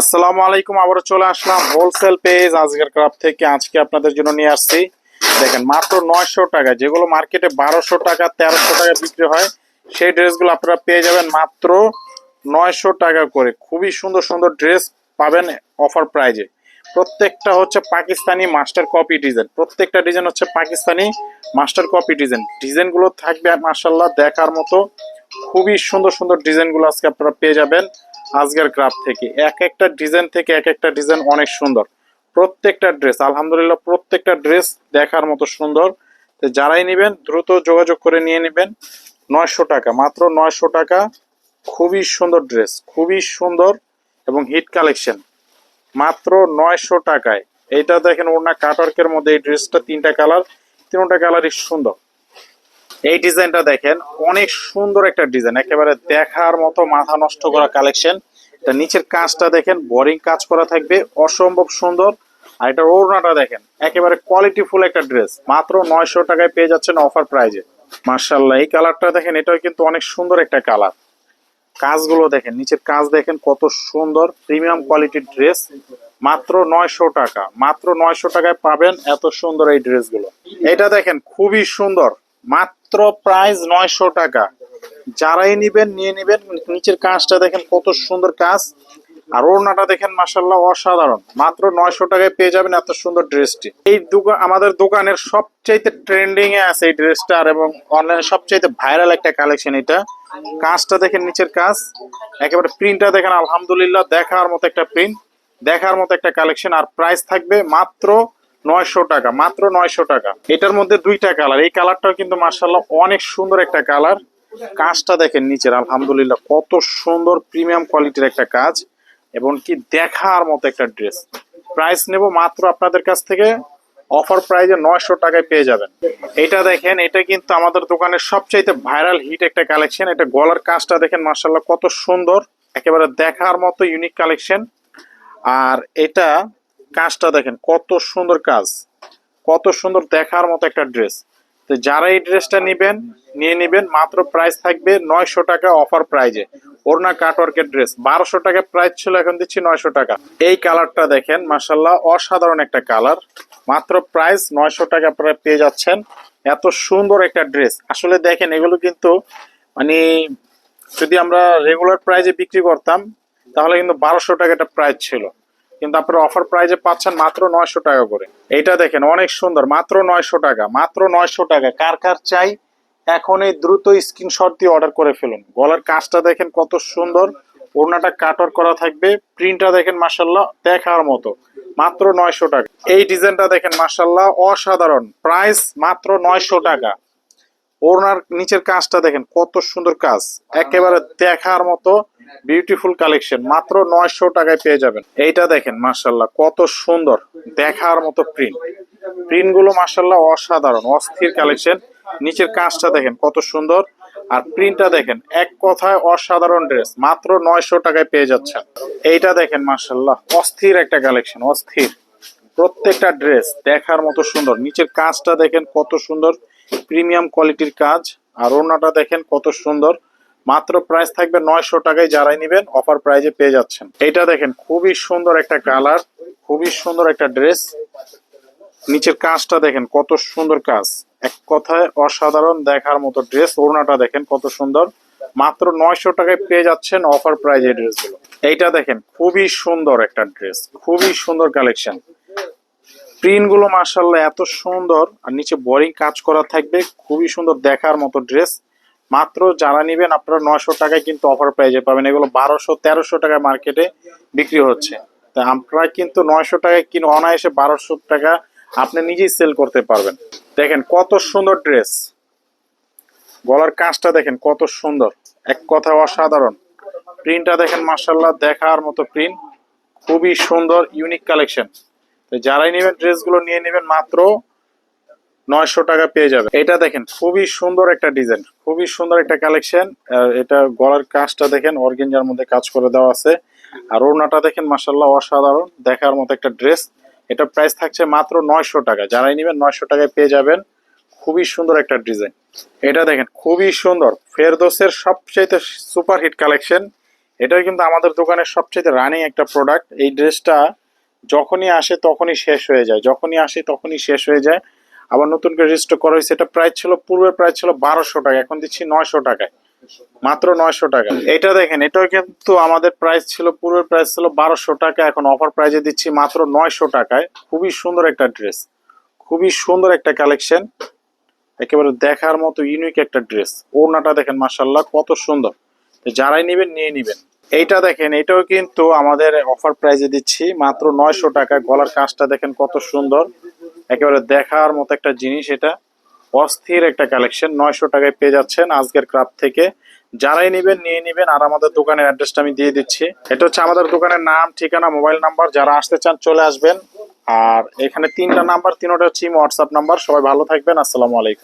আসসালামু আলাইকুম, আবারও চলে আসলাম হোলসেল পেজ আজকের ক্রাফট থেকে আজকে আপনাদের জন্য নিয়ে আসছি। দেখেন, মাত্র নয়শো টাকা, যেগুলো মার্কেটে বারোশো টাকা, তেরোশো টাকা বিক্রি হয়, সেই ড্রেসগুলো আপনারা পেয়ে যাবেন মাত্র নয়শো টাকা করে। খুবই সুন্দর সুন্দর ড্রেস পাবেন অফার প্রাইজে প্রত্যেকটা হচ্ছে পাকিস্তানি মাস্টার কপি ডিজাইন প্রত্যেকটা ডিজাইন হচ্ছে পাকিস্তানি মাস্টার কপি ডিজাইন ডিজাইনগুলো থাকবে মার্শাল্লাহ দেখার মতো। খুবই সুন্দর সুন্দর ডিজাইনগুলো আজকে আপনারা পেয়ে যাবেন। আজকের ক্রাফট থেকে, এক একটা ডিজাইন থেকে এক একটা ডিজাইন অনেক সুন্দর। প্রত্যেকটা ড্রেস আলহামদুলিল্লাহ প্রত্যেকটা ড্রেস দেখার মতো সুন্দর। যারাই নেবেন, দ্রুত যোগাযোগ করে নিয়ে নেবেন। নয়শো টাকা, মাত্র নয়শো টাকা। খুবই সুন্দর ড্রেস খুবই সুন্দর এবং হিট কালেকশন মাত্র নয়শো টাকায়। এইটা দেখেন ওড়না কাটওয়ার্কের মধ্যে এই ড্রেসটা তিনটা কালার তিনটা কালারই সুন্দর। এই ডিজাইনটা দেখেন, অনেক সুন্দর একটা ডিজাইন, একেবারে দেখার মতো মাথা নষ্ট করা কালেকশন। এটা নিচের কাজটা দেখেন বোরিং কাজ করা থাকবে, অসম্ভব সুন্দর। আর এটা ওড়নাটা দেখেন, একেবারে কোয়ালিটিফুল একটা ড্রেস মাত্র নয়শো টাকায় পেয়ে যাচ্ছেন অফার প্রাইজে মার্শাল্লাহ এই কালারটা দেখেন, এটাও কিন্তু অনেক সুন্দর একটা কালার। কাজগুলো দেখেন, নিচের কাজ দেখেন, কত সুন্দর প্রিমিয়াম কোয়ালিটির ড্রেস মাত্র নয়শো টাকা। মাত্র নয়শো টাকায় পাবেন এত সুন্দর এই ড্রেসগুলো এটা দেখেন, খুবই সুন্দর। মাত্র প্রাইস নয়শো টাকা। যারাই নিবেন, নিয়ে নিবেন। নিচের কাজটা দেখেন কত সুন্দর কাজ। আর ওড়নাটা দেখেন মাসাল্লাহ অসাধারণ। মাত্র নয়শো টাকায় পেয়ে যাবেন এত সুন্দর ড্রেসটি। এই দোকান আমাদের দোকানের সবচাইতে ট্রেন্ডিং এ আছে এই ড্রেসটার এবং অনলাইনে সবচাইতে ভাইরাল একটা কালেকশন এটা। কাজটা দেখেন, নিচের কাজ। একেবারে প্রিন্টটা দেখেন, আলহামদুলিল্লাহ, দেখার মতো একটা প্রিন্ট দেখার মতো একটা কালেকশন আর প্রাইস থাকবে মাত্র নয়শো টাকা, মাত্র নয়শো টাকা। এটার মধ্যে দুইটা কালার। এই কালারটাও কিন্তু মার্শাল্লাহ অনেক সুন্দর একটা কালার। কাজটা দেখেন নিচের, আলহামদুলিল্লাহ, কত সুন্দর প্রিমিয়াম কোয়ালিটির একটা কাজ এবং কি দেখার মতো একটা ড্রেস। প্রাইস নেব মাত্র আপনাদের কাছ থেকে, অফার প্রাইজে নয়শো টাকায় পেয়ে যাবেন। এটা দেখেন, এটা কিন্তু আমাদের দোকানের সবচাইতে ভাইরাল হিট একটা কালেকশন। এটা গলার কাজটা দেখেন মার্শাল্লাহ কত সুন্দর, একেবারে দেখার মতো ইউনিক কালেকশন। আর এটা কাজটা দেখেন, কত সুন্দর কাজ, কত সুন্দর দেখার মতো একটা ড্রেস তো যারা এই ড্রেসটা নেবেন, নিয়ে নেবেন, মাত্র প্রাইস থাকবে নয়শো টাকা অফার প্রাইজে ওড়না কাটওয়ার্কের ড্রেস বারোশো টাকা প্রাইস ছিল, এখন দিচ্ছি নয়শো টাকা। এই কালারটা দেখেন মাসাল্লাহ অসাধারণ একটা কালার মাত্র প্রাইস নয়শো টাকা আপনারা পেয়ে যাচ্ছেন। এত সুন্দর একটা ড্রেস আসলে দেখেন, এগুলো কিন্তু মানে যদি আমরা রেগুলার প্রাইজে বিক্রি করতাম, তাহলে কিন্তু বারোশো টাকা একটা প্রাইস ছিল। কিন্তু আপনারা অফার প্রাইজে পাচ্ছেন মাত্র নয়শো টাকা করে। এইটা দেখেন, অনেক সুন্দর, মাত্র নয়শো টাকা, মাত্র নয়শো টাকা। কার কার চাই এখন এই দ্রুত স্ক্রিনশট দিয়ে অর্ডার করে ফেলুন। গলার কাজটা দেখেন কত সুন্দর, ওড়নাটা কাটর করা থাকবে প্রিন্টটা দেখেন মাসাল্লাহ দেখার মতো, মাত্র নয়শো টাকা। এই ডিজাইনটা দেখেন মাসাল্লাহ অসাধারণ প্রাইস মাত্র নয়শো টাকা। ওড়নার নিচের কাজটা দেখেন, কত সুন্দর কাজ। একেবারে দেখার মতো বিউটিফুল কালেকশন মাত্র নয়শো টাকায় পেয়ে যাবেন। এইটা দেখেন মার্শাল্লাহ কত সুন্দর, দেখার মতো প্রিন্ট প্রিন্টগুলো মার্শাল্লাহ অসাধারণ, অস্থির কালেকশন নিচের কাজটা দেখেন, কত সুন্দর। আর প্রিন্টটা দেখেন, এক কথায় অসাধারণ ড্রেস মাত্র নয়শো টাকায় পেয়ে যাচ্ছেন। এইটা দেখেন মার্শাল্লাহ অস্থির একটা কালেকশন অস্থির। প্রত্যেকটা ড্রেস দেখার মতো সুন্দর। নিচের কাজটা দেখেন, কত সুন্দর। প্রিমিয়াম কোয়ালিটির কাজ। আর ওড়নাটা দেখেন কত সুন্দর। মাত্র প্রাইস থাকবে নয়শো টাকায় যারাই নেবেন, অফার প্রাইজে পেয়ে যাচ্ছেন। এটা দেখেন, খুবই সুন্দর একটা কালার, খুবই সুন্দর একটা ড্রেস। নিচের কাজটা দেখেন, কত সুন্দর কাজ। এক কথায় অসাধারণ দেখার মতো ড্রেস, ওড়নাটা দেখেন কত সুন্দর। মাত্র নয়শো টাকায় পেয়ে যাচ্ছেন অফার প্রাইজে ড্রেসগুলো। এইটা দেখেন, খুবই সুন্দর একটা ড্রেস, খুবই সুন্দর কালেকশন। প্রিন্টগুলো মার্শাল্লাহ এত সুন্দর। আর নিচে বোরিং কাজ করা থাকবে। খুবই সুন্দর দেখার মতো ড্রেস মাত্র যারা নিবেন আপনারা নয়শো টাকায় কিন্তু অফার প্রাইজে পাবেন এগুলো বারোশো, তেরোশো টাকায় মার্কেটে বিক্রি হচ্ছে। তা আপনারা কিন্তু নয়শো টাকায় কিনে অনায়াসে বারোশো টাকা আপনি নিজেই সেল করতে পারবেন। দেখেন কত সুন্দর ড্রেস গলার কাজটা দেখেন কত সুন্দর। এক কথা অসাধারণ। প্রিন্টটা দেখেন মার্শাল্লাহ দেখার মতো প্রিন্ট খুবই সুন্দর ইউনিক কালেকশন যারাই নেবেন ড্রেসগুলো নিয়ে নেবেন মাত্র নয়শো টাকা পেয়ে যাবে এটা দেখেন, খুবই সুন্দর একটা ডিজাইন, খুবই সুন্দর একটা কালেকশন। এটা গলার কাজটা দেখেন, অর্গেঞ্জার মধ্যে কাজ করে দেওয়া আছে। আর ওড়নাটা দেখেন মাসাল্লাহ অসাধারণ, দেখার মতো একটা ড্রেস। এটা প্রাইস থাকছে মাত্র নয়শো টাকা। যারাই নেবেন নয়শো টাকায় পেয়ে যাবেন। খুবই সুন্দর একটা ডিজাইন। এটা দেখেন, খুবই সুন্দর। ফেরদোসের সবচাইতে সুপার হিট কালেকশন। এটাই কিন্তু আমাদের দোকানের সবচেয়ে রানিং একটা প্রোডাক্ট। এই ড্রেসটা যখনই আসে তখনই শেষ হয়ে যায়। যখনই আসে তখনই শেষ হয়ে যায়। আবার নতুন করে রেজিস্টার করা হয়েছে, এটা প্রাইস ছিল, পূর্বের প্রাইস ছিল বারোশো টাকা, এখন দিচ্ছি নয়শো টাকায়। মাত্র নয়শো টাকা। এটা দেখেন, এটাও কিন্তু আমাদের প্রাইস ছিল, পূর্বের প্রাইস ছিল বারোশো টাকা, এখন অফার প্রাইজে দিচ্ছি মাত্র নয়শো টাকায়। খুবই সুন্দর একটা ড্রেস খুবই সুন্দর একটা কালেকশন একেবারে দেখার মতো ইউনিক একটা ড্রেস ওড়নাটা দেখেন মাসাল্লাহ কত সুন্দর। যারাই নেবেন, নিয়ে নেবেন। এইটা দেখেন, এটাও কিন্তু আমাদের অফার প্রাইজে দিচ্ছি। মাত্র নয়শো টাকা। গলার কাজটা দেখেন কত সুন্দর। একেবারে দেখার মতো একটা জিনিস এটা। অস্থির একটা কালেকশন নয়শো টাকায় পেয়ে যাচ্ছেন আজকের ক্রাফট থেকে। যারাই নেবেন, নিয়ে নেবেন। আর আমাদের দোকানের অ্যাড্রেসটা আমি দিয়ে দিচ্ছি। এটা হচ্ছে আমাদের দোকানের নাম, ঠিকানা মোবাইল নাম্বার যারা আসতে চান, চলে আসবেন। আর এখানে তিনটা নাম্বার তিনটা হচ্ছে হোয়াটসঅ্যাপ নাম্বার সবাই ভালো থাকবেন। আসসালামু আলাইকুম।